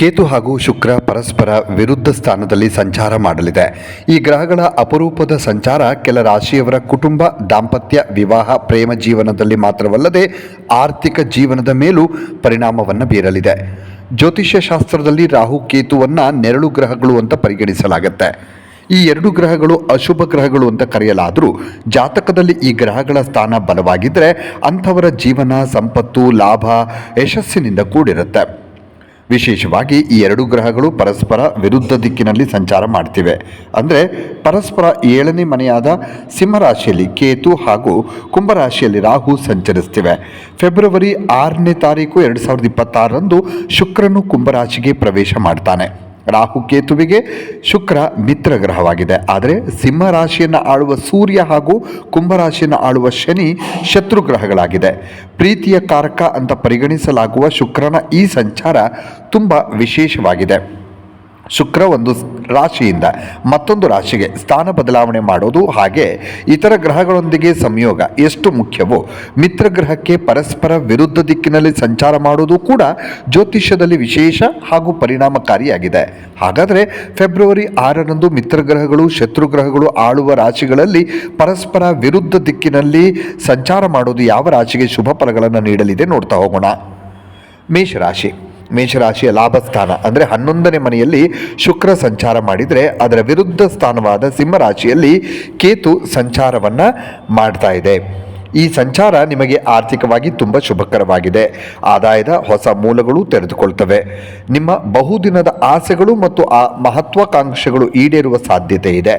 ಕೇತು ಹಾಗೂ ಶುಕ್ರ ಪರಸ್ಪರ ವಿರುದ್ಧ ಸ್ಥಾನದಲ್ಲಿ ಸಂಚಾರ ಮಾಡಲಿದೆ. ಈ ಗ್ರಹಗಳ ಅಪರೂಪದ ಸಂಚಾರ ಕೆಲ ರಾಶಿಯವರ ಕುಟುಂಬ, ದಾಂಪತ್ಯ, ವಿವಾಹ, ಪ್ರೇಮ ಜೀವನದಲ್ಲಿ ಮಾತ್ರವಲ್ಲದೆ ಆರ್ಥಿಕ ಜೀವನದ ಮೇಲೂ ಪರಿಣಾಮವನ್ನು ಬೀರಲಿದೆ. ಜ್ಯೋತಿಷ್ಯ ಶಾಸ್ತ್ರದಲ್ಲಿ ರಾಹು ಕೇತುವನ್ನು ನೆರಳು ಗ್ರಹಗಳು ಅಂತ ಪರಿಗಣಿಸಲಾಗುತ್ತೆ. ಈ ಎರಡು ಗ್ರಹಗಳು ಅಶುಭ ಗ್ರಹಗಳು ಅಂತ ಕರೆಯಲಾದರೂ ಜಾತಕದಲ್ಲಿ ಈ ಗ್ರಹಗಳ ಸ್ಥಾನ ಬಲವಾಗಿದ್ದರೆ ಅಂಥವರ ಜೀವನ, ಸಂಪತ್ತು, ಲಾಭ ಯಶಸ್ಸಿನಿಂದ ಕೂಡಿರುತ್ತೆ. ವಿಶೇಷವಾಗಿ ಈ ಎರಡು ಗ್ರಹಗಳು ಪರಸ್ಪರ ವಿರುದ್ಧ ದಿಕ್ಕಿನಲ್ಲಿ ಸಂಚಾರ ಮಾಡ್ತಿವೆ. ಅಂದರೆ ಪರಸ್ಪರ ಏಳನೇ ಮನೆಯಾದ ಸಿಂಹರಾಶಿಯಲ್ಲಿ ಕೇತು ಹಾಗೂ ಕುಂಭರಾಶಿಯಲ್ಲಿ ರಾಹು ಸಂಚರಿಸ್ತಿವೆ. ಫೆಬ್ರವರಿ ಆರನೇ ತಾರೀಕು ಎರಡು ಸಾವಿರದ ಇಪ್ಪತ್ತಾರರಂದು ಶುಕ್ರನು ಕುಂಭರಾಶಿಗೆ ಪ್ರವೇಶ ಮಾಡ್ತಾನೆ. ರಾಹು ಕೇತುವಿಗೆ ಶುಕ್ರ ಮಿತ್ರ ಗ್ರಹವಾಗಿದೆ. ಆದರೆ ಸಿಂಹ ರಾಶಿಯನ್ನು ಆಳುವ ಸೂರ್ಯ ಹಾಗೂ ಕುಂಭರಾಶಿಯನ್ನು ಆಳುವ ಶನಿ ಶತ್ರು ಗ್ರಹಗಳಾಗಿದೆ. ಪ್ರೀತಿಯ ಕಾರಕ ಅಂತ ಪರಿಗಣಿಸಲಾಗುವ ಶುಕ್ರನ ಈ ಸಂಚಾರ ತುಂಬ ವಿಶೇಷವಾಗಿದೆ. ಶುಕ್ರ ಒಂದು ರಾಶಿಯಿಂದ ಮತ್ತೊಂದು ರಾಶಿಗೆ ಸ್ಥಾನ ಬದಲಾವಣೆ ಮಾಡೋದು ಹಾಗೆ ಇತರ ಗ್ರಹಗಳೊಂದಿಗೆ ಸಂಯೋಗ ಎಷ್ಟು ಮುಖ್ಯವೋ ಮಿತ್ರ ಗ್ರಹಕ್ಕೆ ಪರಸ್ಪರ ವಿರುದ್ಧ ದಿಕ್ಕಿನಲ್ಲಿ ಸಂಚಾರ ಮಾಡೋದು ಕೂಡ ಜ್ಯೋತಿಷ್ಯದಲ್ಲಿ ವಿಶೇಷ ಹಾಗೂ ಪರಿಣಾಮಕಾರಿಯಾಗಿದೆ. ಹಾಗಾದರೆ ಫೆಬ್ರವರಿ ಆರರಂದು ಶತ್ರು ಗ್ರಹಗಳು ಆಳುವ ರಾಶಿಗಳಲ್ಲಿ ಪರಸ್ಪರ ವಿರುದ್ಧ ದಿಕ್ಕಿನಲ್ಲಿ ಸಂಚಾರ ಮಾಡೋದು ಯಾವ ರಾಶಿಗೆ ಶುಭ ಫಲಗಳನ್ನು ನೀಡಲಿದೆ ನೋಡ್ತಾ ಹೋಗೋಣ. ಮೇಷರಾಶಿ. ಮೇಷರಾಶಿಯ ಲಾಭಸ್ಥಾನ, ಅಂದರೆ ಹನ್ನೊಂದನೇ ಮನೆಯಲ್ಲಿ ಶುಕ್ರ ಸಂಚಾರ ಮಾಡಿದರೆ ಅದರ ವಿರುದ್ಧ ಸ್ಥಾನವಾದ ಸಿಂಹರಾಶಿಯಲ್ಲಿ ಕೇತು ಸಂಚಾರವನ್ನು ಮಾಡ್ತಾ ಇದೆ. ಈ ಸಂಚಾರ ನಿಮಗೆ ಆರ್ಥಿಕವಾಗಿ ತುಂಬ ಶುಭಕರವಾಗಿದೆ. ಆದಾಯದ ಹೊಸ ಮೂಲಗಳು ತೆರೆದುಕೊಳ್ತವೆ. ನಿಮ್ಮ ಬಹುದಿನದ ಆಸೆಗಳು ಮತ್ತು ಆ ಮಹತ್ವಾಕಾಂಕ್ಷೆಗಳು ಈಡೇರುವ ಸಾಧ್ಯತೆ ಇದೆ.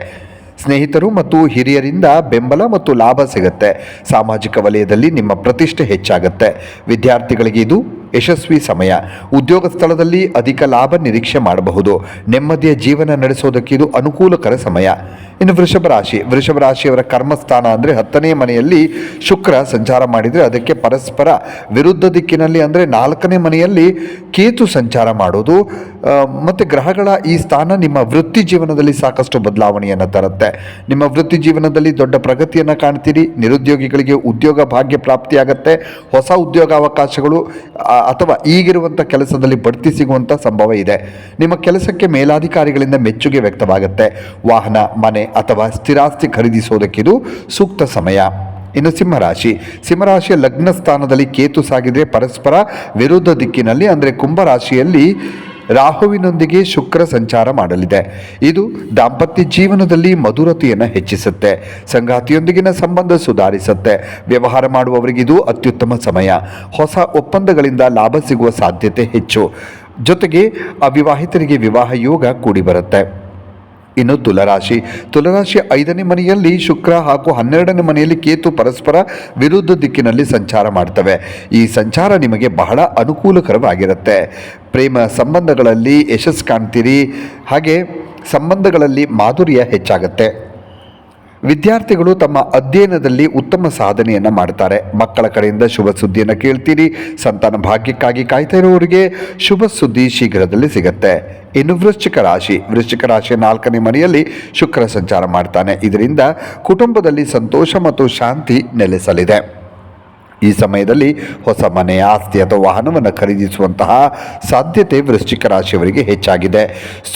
ಸ್ನೇಹಿತರು ಮತ್ತು ಹಿರಿಯರಿಂದ ಬೆಂಬಲ ಮತ್ತು ಲಾಭ ಸಿಗುತ್ತೆ. ಸಾಮಾಜಿಕ ವಲಯದಲ್ಲಿ ನಿಮ್ಮ ಪ್ರತಿಷ್ಠೆ ಹೆಚ್ಚಾಗುತ್ತೆ. ವಿದ್ಯಾರ್ಥಿಗಳಿಗೆ ಇದು ಯಶಸ್ವಿ ಸಮಯ. ಉದ್ಯೋಗ ಸ್ಥಳದಲ್ಲಿ ಅಧಿಕ ಲಾಭ ನಿರೀಕ್ಷೆ ಮಾಡಬಹುದು. ನೆಮ್ಮದಿಯ ಜೀವನ ನಡೆಸೋದಕ್ಕೆ ಇದು ಅನುಕೂಲಕರ ಸಮಯ. ಇನ್ನು ವೃಷಭ ರಾಶಿ. ವೃಷಭ ರಾಶಿಯವರ ಕರ್ಮಸ್ಥಾನ ಅಂದರೆ ಹತ್ತನೇ ಮನೆಯಲ್ಲಿ ಶುಕ್ರ ಸಂಚಾರ ಮಾಡಿದರೆ ಅದಕ್ಕೆ ಪರಸ್ಪರ ವಿರುದ್ಧ ದಿಕ್ಕಿನಲ್ಲಿ ಅಂದರೆ ನಾಲ್ಕನೇ ಮನೆಯಲ್ಲಿ ಕೇತು ಸಂಚಾರ ಮಾಡೋದು ಮತ್ತು ಗ್ರಹಗಳ ಈ ಸ್ಥಾನ ನಿಮ್ಮ ವೃತ್ತಿ ಜೀವನದಲ್ಲಿ ಸಾಕಷ್ಟು ಬದಲಾವಣೆಯನ್ನು ತರುತ್ತೆ. ನಿಮ್ಮ ವೃತ್ತಿ ಜೀವನದಲ್ಲಿ ದೊಡ್ಡ ಪ್ರಗತಿಯನ್ನು ಕಾಣ್ತೀರಿ. ನಿರುದ್ಯೋಗಿಗಳಿಗೆ ಉದ್ಯೋಗ ಭಾಗ್ಯ ಪ್ರಾಪ್ತಿಯಾಗತ್ತೆ. ಹೊಸ ಉದ್ಯೋಗಾವಕಾಶಗಳು ಅವಕಾಶಗಳು ಅಥವಾ ಈಗಿರುವಂಥ ಕೆಲಸದಲ್ಲಿ ಬಡ್ತಿ ಸಿಗುವಂಥ ಸಂಭವ ಇದೆ. ನಿಮ್ಮ ಕೆಲಸಕ್ಕೆ ಮೇಲಾಧಿಕಾರಿಗಳಿಂದ ಮೆಚ್ಚುಗೆ ವ್ಯಕ್ತವಾಗುತ್ತೆ. ವಾಹನ, ಮನೆ ಅಥವಾ ಸ್ಥಿರಾಸ್ತಿ ಖರೀದಿಸೋದಕ್ಕಿದು ಸೂಕ್ತ ಸಮಯ. ಇನ್ನು ಸಿಂಹರಾಶಿ. ಸಿಂಹರಾಶಿಯ ಲಗ್ನ ಸ್ಥಾನದಲ್ಲಿ ಕೇತು ಸಾಗಿದರೆ ಪರಸ್ಪರ ವಿರುದ್ಧ ದಿಕ್ಕಿನಲ್ಲಿ, ಅಂದರೆ ಕುಂಭರಾಶಿಯಲ್ಲಿ ರಾಹುವಿನೊಂದಿಗೆ ಶುಕ್ರ ಸಂಚಾರ ಮಾಡಲಿದೆ. ಇದು ದಾಂಪತ್ಯ ಜೀವನದಲ್ಲಿ ಮಧುರತೆಯನ್ನು ಹೆಚ್ಚಿಸುತ್ತೆ. ಸಂಗಾತಿಯೊಂದಿಗಿನ ಸಂಬಂಧ ಸುಧಾರಿಸುತ್ತೆ. ವ್ಯವಹಾರ ಮಾಡುವವರಿಗೆ ಇದು ಅತ್ಯುತ್ತಮ ಸಮಯ. ಹೊಸ ಒಪ್ಪಂದಗಳಿಂದ ಲಾಭ ಸಿಗುವ ಸಾಧ್ಯತೆ ಹೆಚ್ಚು. ಜೊತೆಗೆ ಅವಿವಾಹಿತರಿಗೆ ವಿವಾಹ ಯೋಗ ಕೂಡಿ ಬರುತ್ತೆ. ಇನ್ನು ತುಲರಾಶಿ. ತುಲರಾಶಿ ಐದನೇ ಮನೆಯಲ್ಲಿ ಶುಕ್ರ ಹಾಗೂ ಹನ್ನೆರಡನೇ ಮನೆಯಲ್ಲಿ ಕೇತು ಪರಸ್ಪರ ವಿರುದ್ಧ ದಿಕ್ಕಿನಲ್ಲಿ ಸಂಚಾರ ಮಾಡ್ತವೆ. ಈ ಸಂಚಾರ ನಿಮಗೆ ಬಹಳ ಅನುಕೂಲಕರವಾಗಿರುತ್ತೆ. ಪ್ರೇಮ ಸಂಬಂಧಗಳಲ್ಲಿ ಯಶಸ್ಸು ಕಾಣ್ತೀರಿ. ಹಾಗೆ ಸಂಬಂಧಗಳಲ್ಲಿ ಮಾಧುರ್ಯ ಹೆಚ್ಚಾಗುತ್ತೆ. ವಿದ್ಯಾರ್ಥಿಗಳು ತಮ್ಮ ಅಧ್ಯಯನದಲ್ಲಿ ಉತ್ತಮ ಸಾಧನೆಯನ್ನು ಮಾಡ್ತಾರೆ. ಮಕ್ಕಳ ಕಡೆಯಿಂದ ಶುಭ ಸುದ್ದಿಯನ್ನು ಕೇಳ್ತೀರಿ. ಸಂತಾನ ಭಾಗ್ಯಕ್ಕಾಗಿ ಕಾಯ್ತಾ ಇರೋರಿಗೆ ಶುಭ ಸುದ್ದಿ ಶೀಘ್ರದಲ್ಲಿ ಸಿಗುತ್ತೆ. ಇನ್ನು ವೃಶ್ಚಿಕ ರಾಶಿ. ವೃಶ್ಚಿಕ ರಾಶಿಯ ನಾಲ್ಕನೇ ಮನೆಯಲ್ಲಿ ಶುಕ್ರ ಸಂಚಾರ ಮಾಡ್ತಾನೆ. ಇದರಿಂದ ಕುಟುಂಬದಲ್ಲಿ ಸಂತೋಷ ಮತ್ತು ಶಾಂತಿ ನೆಲೆಸಲಿದೆ. ಈ ಸಮಯದಲ್ಲಿ ಹೊಸ ಮನೆ, ಆಸ್ತಿ ಅಥವಾ ವಾಹನವನ್ನು ಖರೀದಿಸುವಂತಹ ಸಾಧ್ಯತೆ ವೃಶ್ಚಿಕ ರಾಶಿಯವರಿಗೆ ಹೆಚ್ಚಾಗಿದೆ.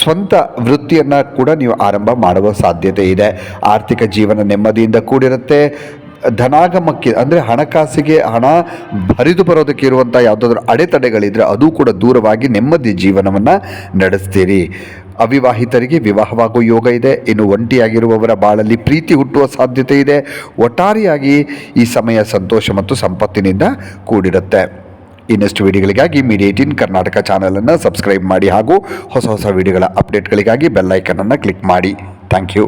ಸ್ವಂತ ವೃತ್ತಿಯನ್ನು ಕೂಡ ನೀವು ಆರಂಭ ಮಾಡುವ ಸಾಧ್ಯತೆ ಇದೆ. ಆರ್ಥಿಕ ಜೀವನ ನೆಮ್ಮದಿಯಿಂದ ಕೂಡಿರುತ್ತೆ. ಧನಾಗಮಕ್ಕೆ ಅಂದರೆ ಹಣಕಾಸಿಗೆ ಹಣ ಹರಿದು ಬರೋದಕ್ಕೆ ಇರುವಂಥ ಯಾವುದಾದ್ರೂ ಅಡೆತಡೆಗಳಿದ್ರೆ ಅದು ಕೂಡ ದೂರವಾಗಿ ನೆಮ್ಮದಿ ಜೀವನವನ್ನು ನಡೆಸ್ತೀರಿ. ಅವಿವಾಹಿತರಿಗೆ ವಿವಾಹವಾಗುವ ಯೋಗ ಇದೆ. ಇನ್ನು ಒಂಟಿಯಾಗಿರುವವರ ಬಾಳಲ್ಲಿ ಪ್ರೀತಿ ಹುಟ್ಟುವ ಸಾಧ್ಯತೆ ಇದೆ. ಒಟ್ಟಾರೆಯಾಗಿ ಈ ಸಮಯ ಸಂತೋಷ ಮತ್ತು ಸಂಪತ್ತಿನಿಂದ ಕೂಡಿರುತ್ತೆ. ಇನ್ನಷ್ಟು ವಿಡಿಯೋಗಳಿಗಾಗಿ ಮೀಡಿಯಾ ಏಟೀನ್ ಕರ್ನಾಟಕ ಚಾನಲನ್ನು ಸಬ್ಸ್ಕ್ರೈಬ್ ಮಾಡಿ ಹಾಗೂ ಹೊಸ ಹೊಸ ವಿಡಿಯೋಗಳ ಅಪ್ಡೇಟ್ಗಳಿಗಾಗಿ ಬೆಲ್ಲೈಕನನ್ನು ಕ್ಲಿಕ್ ಮಾಡಿ. Thank you.